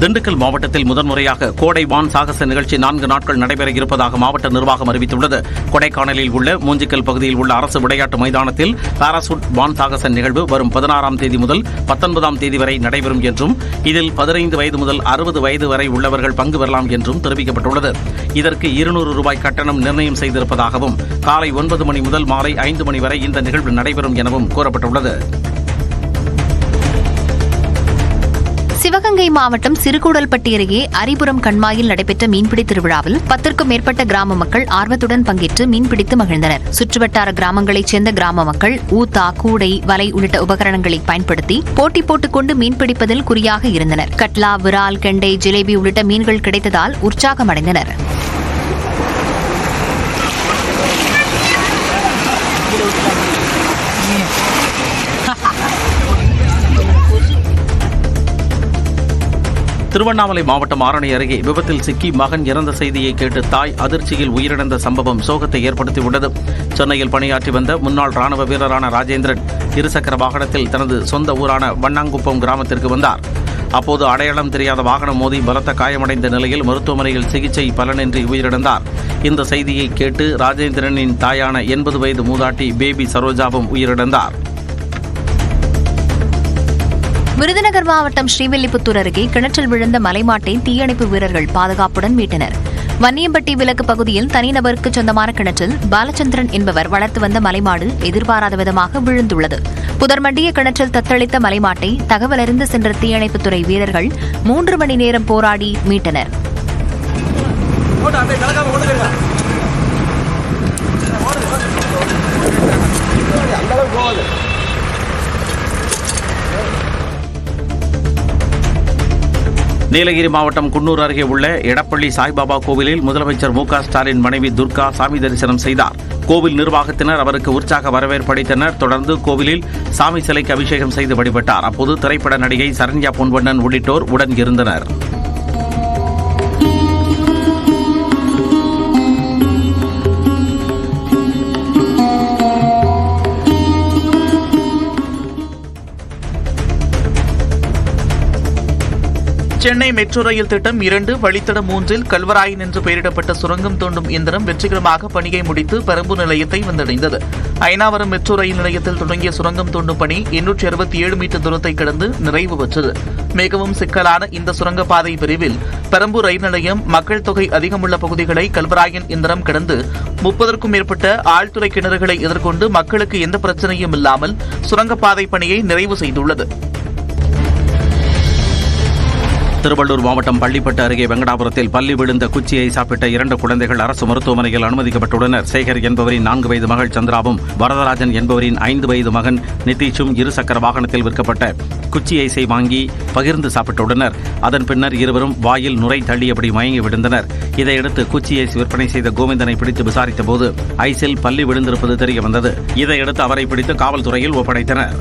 திண்டுக்கல் மாவட்டத்தில் முதன்முறையாக கோடை வான் சாகச நிகழ்ச்சி நான்கு நாட்கள் நடைபெற இருப்பதாக மாவட்ட நிர்வாகம் அறிவித்துள்ளது. கொடைக்கானலில் உள்ள மூஞ்சிக்கல் பகுதியில் உள்ள அரசு விளையாட்டு மைதானத்தில் பாராசூட் வான் சாகச நிகழ்வு வரும் பதினாறாம் தேதி முதல் பத்தொன்பதாம் தேதி வரை நடைபெறும் என்றும் இதில் பதினைந்து வயது முதல் அறுபது வயது வரை உள்ளவர்கள் பங்கு பெறலாம் என்றும் தெரிவிக்கப்பட்டுள்ளது. இதற்கு இருநூறு ரூபாய் கட்டணம் நிர்ணயம் செய்திருப்பதாகவும் காலை ஒன்பது மணி முதல் மாலை ஐந்து மணி வரை இந்த நிகழ்வு நடைபெறும் எனவும் கூறப்பட்டுள்ளது. சிவகங்கை மாவட்டம் சிறுகூடல்பட்டி அருகே அரிபுரம் கண்மாயில் நடைபெற்ற மீன்பிடி திருவிழாவில் பத்திற்கும் மேற்பட்ட கிராம மக்கள் ஆர்வத்துடன் பங்கேற்று மீன்பிடித்து மகிழ்ந்தனர். சுற்றுவட்டார கிராமங்களைச் சேர்ந்த கிராம மக்கள் ஊத்தா கூடை வலை உள்ளிட்ட உபகரணங்களை பயன்படுத்தி போட்டி போட்டுக்கொண்டு மீன்பிடிப்பதில் குறியாக இருந்தனர். கட்லா விரால் கெண்டை ஜிலேபி உள்ளிட்ட மீன்கள் கிடைத்ததால் உற்சாகமடைந்தனர். திருவண்ணாமலை மாவட்டம் ஆரணி அருகே விபத்தில் சிக்கி மகன் இறந்த செய்தியை கேட்டு தாய் அதிர்ச்சியில் உயிரிழந்த சம்பவம் சோகத்தை ஏற்படுத்தியுள்ளது சென்னையில் பணியாற்றி வந்த முன்னாள் ராணுவ வீரரான ராஜேந்திரன் இருசக்கர வாகனத்தில் தனது சொந்த ஊரான வண்ணாங்குப்பம் கிராமத்திற்கு வந்தார். அப்போது அடையாளம் தெரியாத வாகனம் மோதி பலத்த காயமடைந்த நிலையில் மருத்துவமனையில் சிகிச்சை பலனின்றி உயிரிழந்தார். இந்த செய்தியை கேட்டு ராஜேந்திரனின் தாயான எண்பது வயது மூதாட்டி பேபி சரோஜாவும் உயிரிழந்தார். விருதுநகர் மாவட்டம் ஸ்ரீவில்லிபுத்தூர் அருகே கிணற்றில் விழுந்த மலைமாட்டை தீயணைப்பு வீரர்கள் பாதுகாப்புடன் மீட்டனர். வன்னியம்பட்டி விலக்கு பகுதியில் தனிநபருக்கு சொந்தமான கிணற்றில் பாலச்சந்திரன் என்பவர் வளர்த்து வந்த மலைமாடு எதிர்பாராத விதமாக விழுந்துள்ளது. புதர்மண்டிய கிணற்றில் தத்தளித்த மலைமாட்டை தகவலறிந்து சென்ற தீயணைப்புத்துறை வீரர்கள் மூன்று மணி நேரம் போராடி மீட்டனர். நீலகிரி மாவட்டம் குன்னூர் அருகே உள்ள எடப்பள்ளி சாய்பாபா கோவிலில் முதலமைச்சர் மு ஸ்டாலின் மனைவி துர்கா சாமி தரிசனம் செய்தார். கோவில் நிர்வாகத்தினர் அவருக்கு உற்சாக வரவேற்படைத்தனர் தொடர்ந்து கோவிலில் சாமி சிலைக்கு அபிஷேகம் செய்து வழிபட்டார். அப்போது திரைப்பட நடிகை சரண்யா பொன்வண்ணன் உள்ளிட்டோர் உடன் இருந்தனர். சென்னை மெட்ரோ ரயில் திட்டம் இரண்டு வழித்தடம் மூன்றில் கல்வராயன் என்று பெயரிடப்பட்ட சுரங்கம் தோண்டும் இயந்திரம் வெற்றிகரமாக பணியை முடித்து பெரம்பூர் நிலையத்தை வந்தடைந்தது. ஐநாவரம் மெட்ரோ ரயில் நிலையத்தில் தொடங்கிய சுரங்கம் தோண்டும் பணி எண்ணூற்றி அறுபத்தி ஏழு மீட்டர் தூரத்தை கடந்து நிறைவு பெற்றது. மிகவும் சிக்கலான இந்த சுரங்கப்பாதை பிரிவில் பெரம்பூர் ரயில் நிலையம் மக்கள் தொகை அதிகமுள்ள பகுதிகளை கல்வராயன் இயந்திரம் கடந்து முப்பதற்கும் மேற்பட்ட ஆழ்துறை கிணறுகளை எதிர்கொண்டு மக்களுக்கு எந்த பிரச்சனையும் இல்லாமல் சுரங்கப்பாதை பணியை நிறைவு செய்துள்ளது. திருவள்ளூர் மாவட்டம் பள்ளிப்பட்டு அருகே வெங்கடாபுரத்தில் பள்ளி விழுந்த குச்சியை சாப்பிட்ட இரண்டு குழந்தைகள் அரசு மருத்துவமனையில் அனுமதிக்கப்பட்டுள்ளனர். சேகர் என்பவரின் நான்கு வயது மகள் சந்திராவும் வரதராஜன் என்பவரின் ஐந்து வயது மகன் நிதிஷும் இருசக்கர வாகனத்தில் விற்கப்பட்ட குச்சி ஐஸை வாங்கி பகிர்ந்து சாப்பிட்டுள்ளனர். அதன் பின்னர் இருவரும் வாயில் நுரை தள்ளியபடி மயங்கி விழுந்தனர். இதையடுத்து குச்சி ஐஸ் விற்பனை செய்த கோவிந்தனை பிடித்து விசாரித்த போது ஐஸில் பள்ளி விழுந்திருப்பது தெரிய வந்தது. இதையடுத்து அவரை பிடித்து காவல்துறையில் ஒப்படைத்தனர்.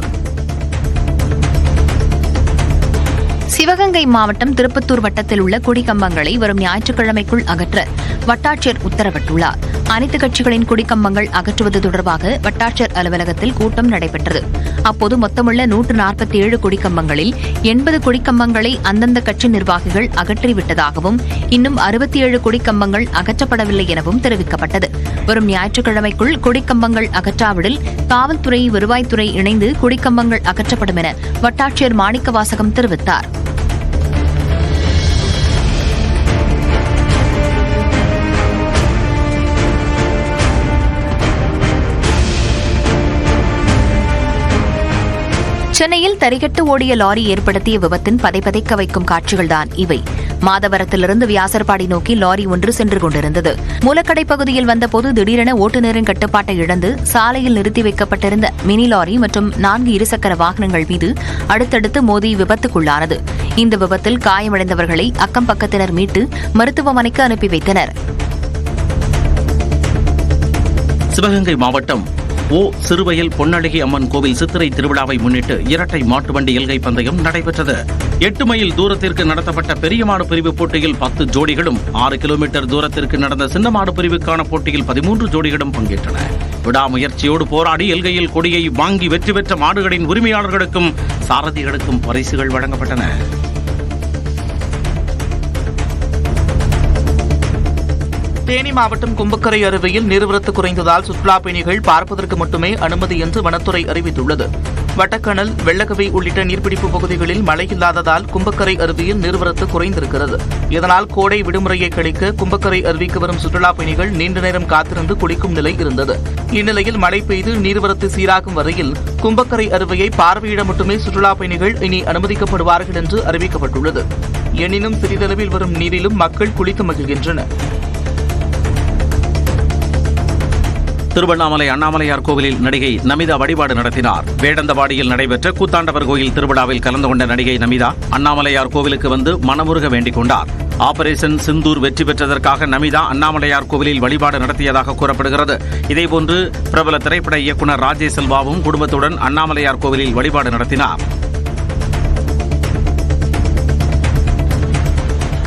சிவகங்கை மாவட்டம் திருப்பத்தூர் வட்டத்தில் உள்ள குடிக்கம்பங்களை வரும் ஞாயிற்றுக்கிழமைக்குள் அகற்ற வட்டாட்சியர் உத்தரவிட்டுள்ளார். அனைத்து கட்சிகளின் குடிக்கம்பங்கள் அகற்றுவது தொடர்பாக வட்டாட்சியர் அலுவலகத்தில் கூட்டம் நடைபெற்றது. அப்போது மொத்தமுள்ள நூற்று நாற்பத்தி ஏழு குடிக்கம்பங்களில் எண்பது குடிக்கம்பங்களை அந்தந்த கட்சி நிர்வாகிகள் அகற்றிவிட்டதாகவும் இன்னும் அறுபத்தி ஏழு குடிக்கம்பங்கள் அகற்றப்படவில்லை எனவும் தெரிவிக்கப்பட்டது. வரும் ஞாயிற்றுக்கிழமைக்குள் குடிக்கம்பங்கள் அகற்றாவிடில் காவல்துறை வருவாய்த்துறை இணைந்து குடிக்கம்பங்கள் அகற்றப்படும் என வட்டாட்சியர் மாணிக்கவாசகம் தெரிவித்தார். சென்னையில் தரிகட்டு ஓடிய லாரி ஏற்படுத்திய விபத்தின் பதைப்பதைக்க வைக்கும் காட்சிகள்தான் இவை. மாதவரத்திலிருந்து வியாசர்பாடி நோக்கி லாரி ஒன்று சென்று கொண்டிருந்தது. மூலக்கடை பகுதியில் வந்தபோது திடீரென ஓட்டுநரின் கட்டுப்பாட்டை இழந்து சாலையில் நிறுத்தி வைக்கப்பட்டிருந்த மினி லாரி மற்றும் நான்கு இருசக்கர வாகனங்கள் மீது அடுத்தடுத்து மோதி விபத்துக்குள்ளானது. இந்த விபத்தில் காயமடைந்தவர்களை அக்கம் பக்கத்தினர் மீட்டு மருத்துவமனைக்கு அனுப்பி வைத்தனர். சிவகங்கை மாவட்டம் ஓ சிறுவயல் பொன்னழகி அம்மன் கோவில் சித்திரை திருவிழாவை முன்னிட்டு இரட்டை மாட்டு வண்டி எல்கை பந்தயம் நடைபெற்றது. எட்டு மைல் தூரத்திற்கு நடத்தப்பட்ட பெரிய மாடு பிரிவு போட்டியில் பத்து ஜோடிகளும் ஆறு கிலோமீட்டர் தூரத்திற்கு நடந்த சின்ன மாடு பிரிவுக்கான போட்டியில் பதிமூன்று ஜோடிகளும் பங்கேற்றன. விடாமுயற்சியோடு போராடி எல்கையில் கொடியை வாங்கி வெற்றி பெற்ற மாடுகளின் உரிமையாளர்களுக்கும் சாரதிகளுக்கும் பரிசுகள் வழங்கப்பட்டன. தேனி மாவட்டம் கும்பக்கரை அருவியில் நீர்வரத்து குறைந்ததால் சுற்றுலா பயணிகள் பார்ப்பதற்கு மட்டுமே அனுமதி என்று வனத்துறை அறிவித்துள்ளது. வட்டக்கணல் வெள்ளக்கவை உள்ளிட்ட நீர்பிடிப்பு பகுதிகளில் மழை இல்லாததால் கும்பக்கரை அருவியில் நீர்வரத்து குறைந்திருக்கிறது. இதனால் கோடை விடுமுறையை கழிக்க கும்பக்கரை அருவிக்கு வரும் சுற்றுலா பயணிகள் நீண்ட நேரம் காத்திருந்து குளிக்கும் நிலை இருந்தது. இந்நிலையில் மழை பெய்து நீர்வரத்து சீராகும் வரையில் கும்பக்கரை அருவியை பார்வையிட மட்டுமே சுற்றுலா பயணிகள் இனி அனுமதிக்கப்படுவார்கள் என்று அறிவிக்கப்பட்டுள்ளது. எனினும் சிறிதளவில் வரும் நீரிலும் மக்கள் குளித்து மகிழ்கின்றனர். திருவண்ணாமலை அண்ணாமலையார் கோவிலில் நடிகை நமிதா வழிபாடு நடத்தினார். வேடந்தவாடியில் நடைபெற்ற கூத்தாண்டவர் கோயில் திருவிழாவில் கலந்து கொண்ட நடிகை நமிதா அண்ணாமலையார் கோவிலுக்கு வந்து மனமுருக வேண்டிக் கொண்டார். ஆபரேஷன் சிந்தூர் வெற்றி பெற்றதற்காக நமிதா அண்ணாமலையார் கோவிலில் வழிபாடு நடத்தியதாக கூறப்படுகிறது. இதேபோன்று பிரபல திரைப்பட இயக்குனர் ராஜேஷ் செல்வாவும் குடும்பத்துடன் அண்ணாமலையார் கோவிலில் வழிபாடு நடத்தினார்.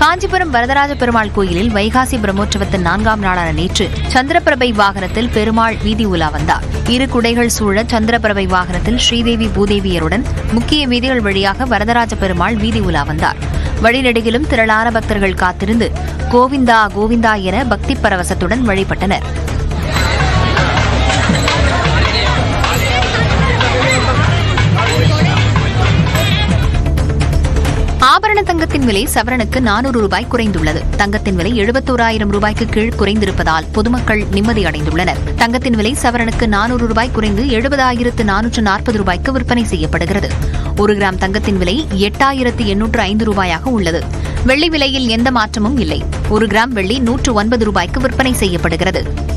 காஞ்சிபுரம் வரதராஜ பெருமாள் கோயிலில் வைகாசி பிரம்மோற்சவத்தின் நான்காம் நாளான நேற்று சந்திரபிரபை வாகனத்தில் பெருமாள் வீதி உலா வந்தார். இரு குடைகள் சூழ சந்திரபிரபை வாகனத்தில் ஸ்ரீதேவி பூதேவியருடன் முக்கிய வீதிகள் வழியாக வரதராஜ பெருமாள் வீதி உலா வந்தார். வழிநெடுகிலும் திரளான பக்தர்கள் காத்திருந்து கோவிந்தா கோவிந்தா என பக்தி பரவசத்துடன் வழிபட்டனர். தங்கத்தின் விலை சவரனுக்கு நானூறு ரூபாய் குறைந்துள்ளது. தங்கத்தின் விலை எழுபத்தோராயிரம் ரூபாய்க்கு கீழ் குறைந்திருப்பதால் பொதுமக்கள் நிம்மதி அடைந்துள்ளனர். தங்கத்தின் விலை சவரனுக்கு நானூறு ரூபாய் குறைந்து எழுபதாயிரத்து நானூற்று நாற்பது ரூபாய்க்கு விற்பனை செய்யப்படுகிறது. ஒரு கிராம் தங்கத்தின் விலை எட்டாயிரத்து எண்ணூற்று ஐந்து ரூபாயாக உள்ளது. வெள்ளி விலையில் எந்த மாற்றமும் இல்லை. ஒரு கிராம் வெள்ளி நூற்று ஒன்பது ரூபாய்க்கு விற்பனை செய்யப்படுகிறது.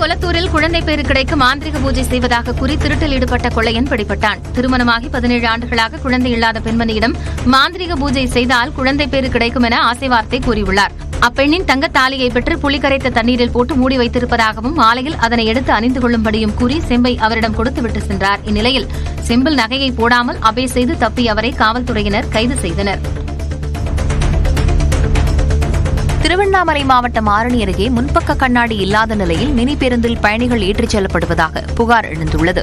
கொலத்தூரில் கொளத்தூரில் குழந்தை பேறு கிடைக்க மாந்திரிக பூஜை செய்வதாக கூறி திருட்டில் ஈடுபட்ட கொள்ளையன் பிடிபட்டான். திருமணமாகி பதினேழு ஆண்டுகளாக குழந்தை இல்லாத பெண்மணியிடம் மாந்திரிக பூஜை செய்தால் குழந்தை பேறு கிடைக்கும் என ஆசை வார்த்தை கூறியுள்ளார். அப்பெண்ணின் தங்க தாலியை பெற்று புளி கரைத்த தண்ணீரில் போட்டு மூடி வைத்திருப்பதாகவும் மாலையில் அதனை எடுத்து அணிந்து கொள்ளும்படியும் கூறி செம்பை அவரிடம் கொடுத்துவிட்டு சென்றார். இந்நிலையில் செம்பில் நகையை போடாமல் அபே செய்து தப்பி அவரை காவல்துறையினர் கைது செய்தனர். திருவண்ணாமலை மாவட்டம் ஆரணி அருகே முன்பக்க கண்ணாடி இல்லாத நிலையில் மினி பேருந்தில் பயணிகள் ஏற்றிச் செல்லப்படுவதாக புகார் எழுந்துள்ளது.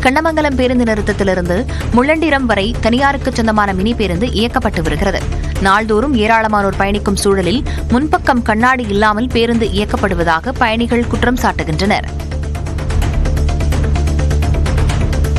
கண்ணமங்கலம் பேருந்து நிறுத்தத்திலிருந்து முள்ளண்டிரம் வரை தனியாருக்கு சொந்தமான மினி பேருந்து இயக்கப்பட்டு வருகிறது. நாள்தோறும் ஏராளமானோர் பயணிக்கும் சூழலில் முன்பக்கம் கண்ணாடி இல்லாமல் பேருந்து இயக்கப்படுவதாக பயணிகள் குற்றம் சாட்டுகின்றனர்.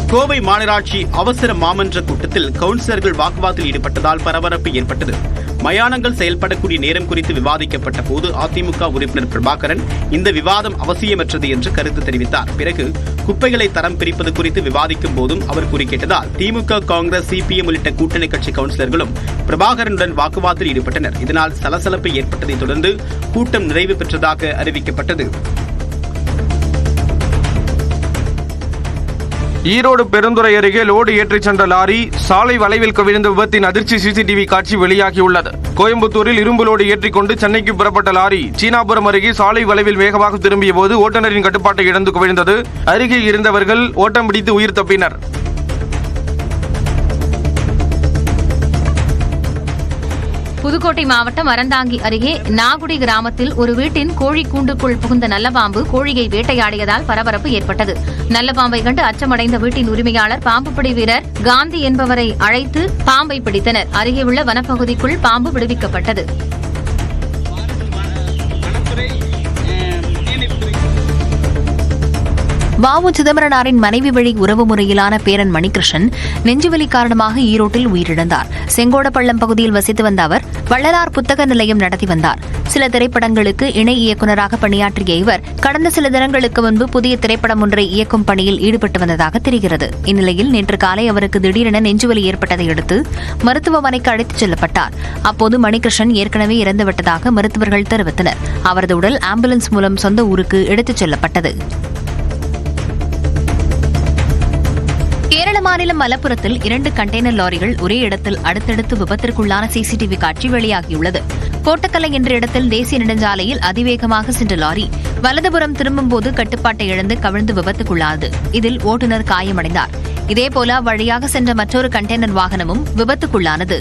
கோவை மாநகராட்சி அவசர மாமன்ற கூட்டத்தில் கவுன்சிலர்கள் வாக்குவாதத்தில் ஈடுபட்டதால் பரபரப்பு ஏற்பட்டது. மயானங்கள் செயல்படக்கூடிய நேரம் குறித்து விவாதிக்கப்பட்ட போது அதிமுக உறுப்பினர் பிரபாகரன் இந்த விவாதம் அவசியமற்றது என்று கருத்து தெரிவித்தார். பிறகு குப்பைகளை தரம் பிரிப்பது குறித்து விவாதிக்கும் போதும் அவர் குறுக்கிட்டதால் திமுக காங்கிரஸ் சிபிஎம் உள்ளிட்ட கூட்டணி கட்சி கவுன்சிலர்களும் பிரபாகரனுடன் வாக்குவாதத்தில் ஈடுபட்டனர். இதனால் சலசலப்பு ஏற்பட்டதைத் தொடர்ந்து கூட்டம் நிறைவு பெற்றதாக அறிவிக்கப்பட்டது. ஈரோடு பெருந்துறை அருகே லோடு ஏற்றிச் சென்ற லாரி சாலை வளைவில் கவிழ்ந்த விபத்தின் அதிர்ச்சி சிசிடிவி காட்சி வெளியாகியுள்ளது. கோயம்புத்தூரில் இரும்பு லோடு ஏற்றிக்கொண்டு சென்னைக்கு புறப்பட்ட லாரி சீனாபுரம் அருகே சாலை வளைவில் வேகமாக திரும்பிய போது ஓட்டுநரின் கட்டுப்பாட்டை இழந்து கவிழ்ந்தது. அருகே இருந்தவர்கள் ஓட்டம் பிடித்து உயிர் தப்பினர். புதுக்கோட்டை மாவட்டம் அறந்தாங்கி அருகே நாகுடி கிராமத்தில் ஒரு வீட்டின் கோழி கூண்டுக்குள் புகுந்த நல்லபாம்பு கோழியை வேட்டையாடியதால் பரபரப்பு ஏற்பட்டது. நல்லபாம்பை கண்டு அச்சமடைந்த வீட்டின் உரிமையாளர் பாம்புப்பிடி வீரர் காந்தி என்பவரை அழைத்து பாம்பை பிடித்தனர். அருகே உள்ள வனப்பகுதிக்குள் பாம்பு விடுவிக்கப்பட்டது. வாவு சிதம்பரனாரின் மனைவி வழி உறவு முறையிலான பேரன் மணிகிருஷ்ணன் நெஞ்சுவலி காரணமாக ஈரோட்டில் உயிரிழந்தார். செங்கோடப்பள்ளம் பகுதியில் வசித்து வந்த அவர் வள்ளலார் புத்தக நிலையம் நடத்தி வந்தார். சில திரைப்படங்களுக்கு இணை இயக்குநராக பணியாற்றிய இவர் கடந்த சில தினங்களுக்கு முன்பு புதிய திரைப்படம் ஒன்றை இயக்கும் பணியில் ஈடுபட்டு வந்ததாக தெரிகிறது. இந்நிலையில் நேற்று காலை அவருக்கு திடீரென நெஞ்சுவலி ஏற்பட்டதை அடுத்து மருத்துவமனைக்கு அழைத்துச் செல்லப்பட்டார். அப்போது மணிகிருஷ்ணன் ஏற்கனவே இறந்துவிட்டதாக மருத்துவர்கள் தெரிவித்தனர். அவரது உடல் ஆம்புலன்ஸ் மூலம் சொந்த ஊருக்கு எடுத்துச் செல்லப்பட்டது. மாநிலம் மலப்புரத்தில் இரண்டு கண்டெய்னர் லாரிகள் ஒரே இடத்தில் அடுத்தடுத்து விபத்திற்குள்ளான சிசிடிவி காட்சி வெளியாகியுள்ளது. கோட்டக்கலை என்ற இடத்தில் தேசிய நெடுஞ்சாலையில் அதிவேகமாக சென்ற லாரி வலதுபுறம் திரும்பும்போது கட்டுப்பாட்டை இழந்து கவிழ்ந்து விபத்துக்குள்ளானது. இதில் ஓட்டுநர் காயமடைந்தார். இதேபோல வழியாக சென்ற மற்றொரு கண்டெய்னர் வாகனமும் விபத்துக்குள்ளானது.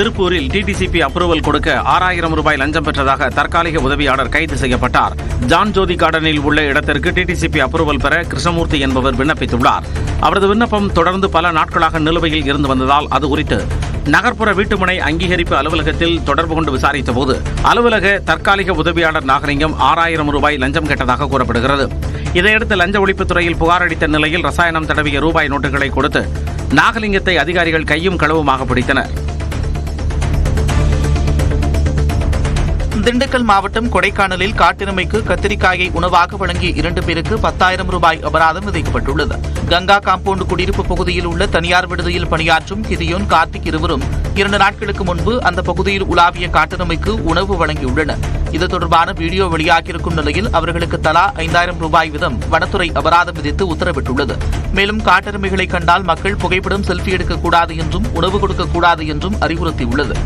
திருப்பூரில் டிடிசிபி அப்ரூவல் கொடுக்க ஆறாயிரம் ரூபாய் லஞ்சம் பெற்றதாக தற்காலிக உதவியாளர் கைது செய்யப்பட்டார். ஜான் ஜோதி கார்டனில் உள்ள இடத்திற்கு டிடிசிபி அப்ரூவல் பெற கிருஷ்ணமூர்த்தி என்பவர் விண்ணப்பித்துள்ளார். அவரது விண்ணப்பம் தொடர்ந்து பல நாட்களாக நிலுவையில் இருந்து வந்ததால் அது குறித்து நகர்ப்புற வீட்டுமனை அங்கீகரிப்பு அலுவலகத்தில் தொடர்பு கொண்டு விசாரித்தபோது அலுவலக தற்காலிக உதவியாளர் நாகலிங்கம் ஆறாயிரம் ரூபாய் லஞ்சம் கேட்டதாக கூறப்படுகிறது. இதையடுத்து லஞ்ச ஒழிப்புத்துறையில் புகார் அளித்த நிலையில் ரசாயனம் தடவிய ரூபாய் நோட்டுகளை கொடுத்து நாகலிங்கத்தை அதிகாரிகள் கையும் களவுமாக பிடித்தனர். திண்டுக்கல் மாவட்டம் கொடைக்கானலில் காட்டெருமைக்கு கத்திரிக்காயை உணவாக வழங்கிய இரண்டு பேருக்கு பத்தாயிரம் ரூபாய் அபராதம் விதிக்கப்பட்டுள்ளது. கங்கா காம்பவுண்ட் குடியிருப்பு பகுதியில் உள்ள தனியார் விடுதியில் பணியாற்றும் கிரியோன் கார்த்திக் இருவரும் இரண்டு நாட்களுக்கு முன்பு அந்த பகுதியில் உலாவிய காட்டெருமைக்கு உணவு வழங்கியுள்ளனர். இது தொடர்பான வீடியோ வெளியாகியிருக்கும் நிலையில் அவர்களுக்கு தலா ஐந்தாயிரம் ரூபாய் வீதம் வனத்துறை அபராதம் விதித்து உத்தரவிட்டுள்ளது. மேலும் காட்டெருமைகளை கண்டால் மக்கள் புகைப்படம் செல்ஃபி எடுக்கக்கூடாது என்றும் உணவு கொடுக்கக்கூடாது என்றும் அறிவுறுத்தியுள்ளது.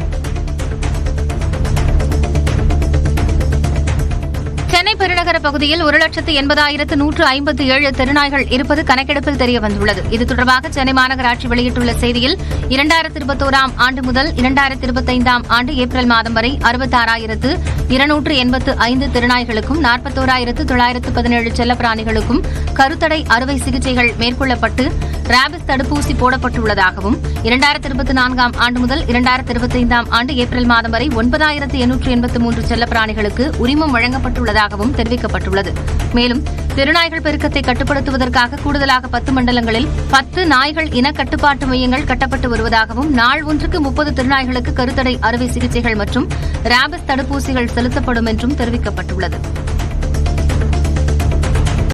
பெருநகர பகுதியில் ஒரு லட்சத்து எண்பதாயிரத்து நூற்று ஐம்பத்தி ஏழு தெருநாய்கள் இருப்பது கணக்கெடுப்பில் தெரியவந்துள்ளது. இது தொடர்பாக சென்னை மாநகராட்சி வெளியிட்டுள்ள செய்தியில் இரண்டாயிரத்து இருபத்தோராம் ஆண்டு முதல் இரண்டாயிரத்து இருபத்தைந்தாம் ஆண்டு ஏப்ரல் மாதம் வரை அறுபத்தாறாயிரத்து இருநூற்று எண்பத்து ஐந்து திருநாய்களுக்கும் நாற்பத்தோராயிரத்து தொள்ளாயிரத்து பதினேழு செல்லப்பிராணிகளுக்கும் கருத்தடை அறுவை சிகிச்சைகள் மேற்கொள்ளப்பட்டு ராபிஸ் தடுப்பூசி போடப்பட்டுள்ளதாகவும் இரண்டாயிரத்தி இருபத்தி நான்காம் ஆண்டு முதல் இரண்டாயிரத்து இருபத்தைந்தாம் ஆண்டு ஏப்ரல் மாதம் வரை ஒன்பதாயிரத்து எண்ணூற்று எண்பத்து மூன்று செல்லப்பிராணிகளுக்கு உரிமம் வழங்கப்பட்டுள்ளதாகவும் தெரிவிக்கப்பட்டுள்ளது. மேலும் திருநாய்கள் பெருக்கத்தை கட்டுப்படுத்துவதற்காக கூடுதலாக பத்து மண்டலங்களில் பத்து நாய்கள் இன கட்டுப்பாட்டு மையங்கள் கட்டப்பட்டு வருவதாகவும் நாள் ஒன்றுக்கு முப்பது திருநாய்களுக்கு கருத்தடை அறுவை சிகிச்சைகள் மற்றும் ராபிஸ் தடுப்பூசிகள் செலுத்தப்படும் என்றும் தெரிவிக்கப்பட்டுள்ளது.